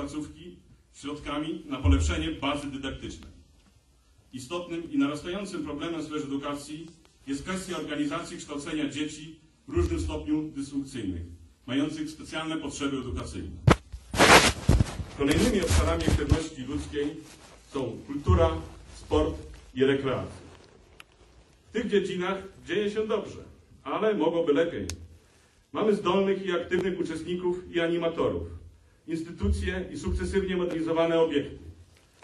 placówki środkami na polepszenie bazy dydaktycznej. Istotnym i narastającym problemem w sferze edukacji jest kwestia organizacji kształcenia dzieci w różnym stopniu dysfunkcyjnych, mających specjalne potrzeby edukacyjne. Kolejnymi obszarami aktywności ludzkiej są kultura, sport i rekreacja. W tych dziedzinach dzieje się dobrze, ale mogłoby lepiej. Mamy zdolnych i aktywnych uczestników i animatorów, instytucje i sukcesywnie modernizowane obiekty,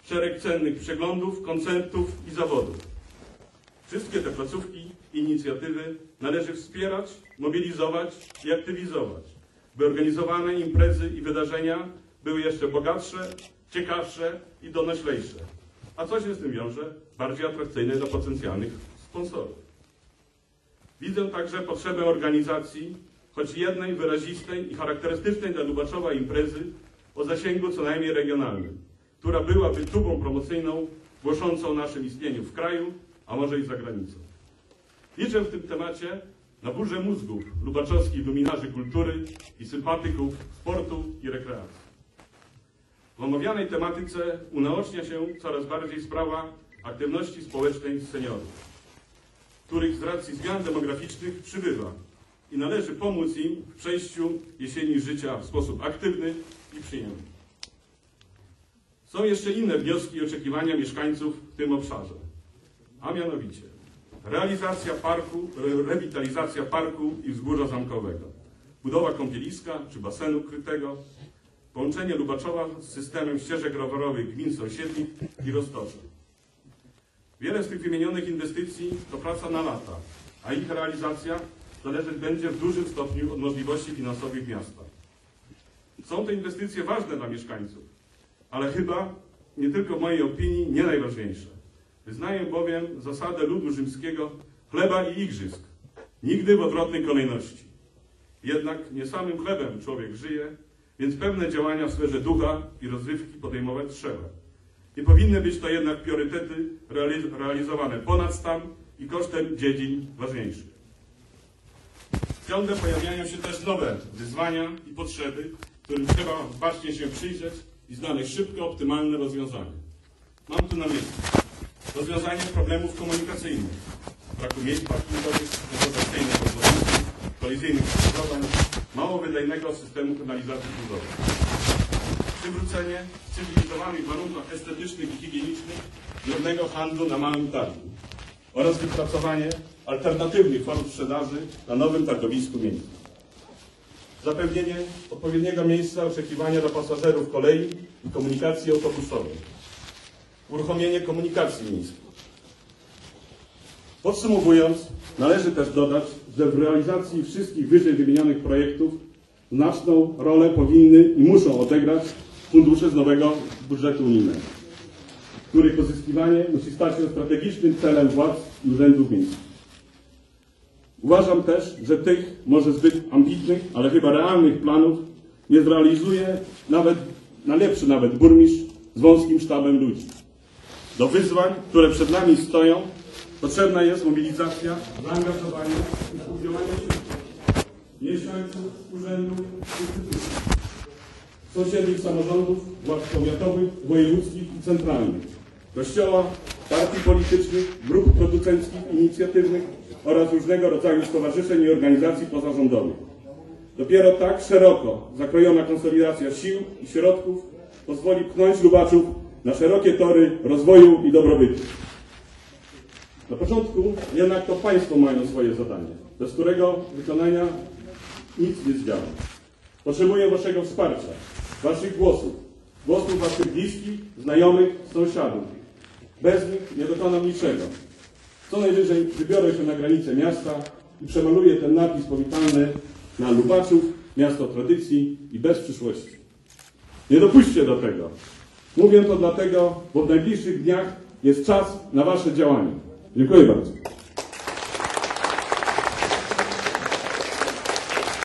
szereg cennych przeglądów, koncertów i zawodów. Wszystkie te placówki i inicjatywy należy wspierać, mobilizować i aktywizować, by organizowane imprezy i wydarzenia były jeszcze bogatsze, ciekawsze i donoślejsze. A co się z tym wiąże? Bardziej atrakcyjne dla potencjalnych sponsorów. Widzę także potrzebę organizacji choć jednej wyrazistej i charakterystycznej dla Lubaczowa imprezy o zasięgu co najmniej regionalnym, która byłaby tubą promocyjną głoszącą o naszym istnieniu w kraju, a może i za granicą. Liczę w tym temacie na burzę mózgów lubaczowskich luminarzy kultury i sympatyków sportu i rekreacji. W omawianej tematyce unaocznia się coraz bardziej sprawa aktywności społecznej seniorów, których z racji zmian demograficznych przybywa i należy pomóc im w przejściu jesieni życia w sposób aktywny i przyjemny. Są jeszcze inne wnioski i oczekiwania mieszkańców w tym obszarze, a mianowicie realizacja parku, re- rewitalizacja parku i wzgórza zamkowego, budowa kąpieliska czy basenu krytego, połączenie Lubaczowa z systemem ścieżek rowerowych gmin sąsiednich i Roztocza. Wiele z tych wymienionych inwestycji to praca na lata, a ich realizacja zależeć będzie w dużym stopniu od możliwości finansowych miasta. Są to inwestycje ważne dla mieszkańców, ale chyba, nie tylko w mojej opinii, nie najważniejsze. Wyznaję bowiem zasadę ludu rzymskiego chleba i igrzysk, nigdy w odwrotnej kolejności. Jednak nie samym chlebem człowiek żyje, więc pewne działania w sferze ducha i rozrywki podejmować trzeba. Nie powinny być to jednak priorytety reali- realizowane ponad stan i kosztem dziedzin ważniejszych. Ciągle pojawiają się też nowe wyzwania i potrzeby, którym trzeba bacznie się przyjrzeć i znaleźć szybkie, optymalne rozwiązanie. Mam tu na myśli rozwiązanie problemów komunikacyjnych, braku miejsc parkingowych, nedostacyjnych obwodnicy, kolizyjnych skrzyżowań, mało wydajnego systemu kanalizacji budowy. Przywrócenie w cywilizowanych warunkach estetycznych i higienicznych drobnego handlu na małym targu oraz wypracowanie alternatywnych form sprzedaży na nowym targowisku miejskim. Zapewnienie odpowiedniego miejsca oczekiwania dla pasażerów kolei i komunikacji autobusowej. Uruchomienie komunikacji miejskiej. Podsumowując, należy też dodać, że w realizacji wszystkich wyżej wymienionych projektów znaczną rolę powinny i muszą odegrać fundusze z nowego budżetu unijnego których pozyskiwanie musi stać się strategicznym celem władz i urzędów miejskich. Uważam też, że tych może zbyt ambitnych, ale chyba realnych planów nie zrealizuje nawet najlepszy nawet burmistrz z wąskim sztabem ludzi. Do wyzwań, które przed nami stoją, potrzebna jest mobilizacja, zaangażowanie i współdziałanie wszystkich mieszkańców, urzędów, instytucji, sąsiednich samorządów, władz powiatowych, wojewódzkich i centralnych, kościoła, partii politycznych, grup producenckich, inicjatywnych oraz różnego rodzaju stowarzyszeń i organizacji pozarządowych. Dopiero tak szeroko zakrojona konsolidacja sił i środków pozwoli pchnąć Lubaczów na szerokie tory rozwoju i dobrobytu. Na początku jednak to Państwo mają swoje zadanie, bez którego wykonania nic nie zdziała. Potrzebuję Waszego wsparcia, Waszych głosów, głosów Waszych bliskich, znajomych, sąsiadów. Bez nich nie dokonam niczego. Co najwyżej wybiorę się na granicę miasta i przemaluję ten napis powitalny na Lubaczów, miasto tradycji i bez przyszłości. Nie dopuśćcie do tego. Mówię to dlatego, bo w najbliższych dniach jest czas na Wasze działania. Dziękuję bardzo.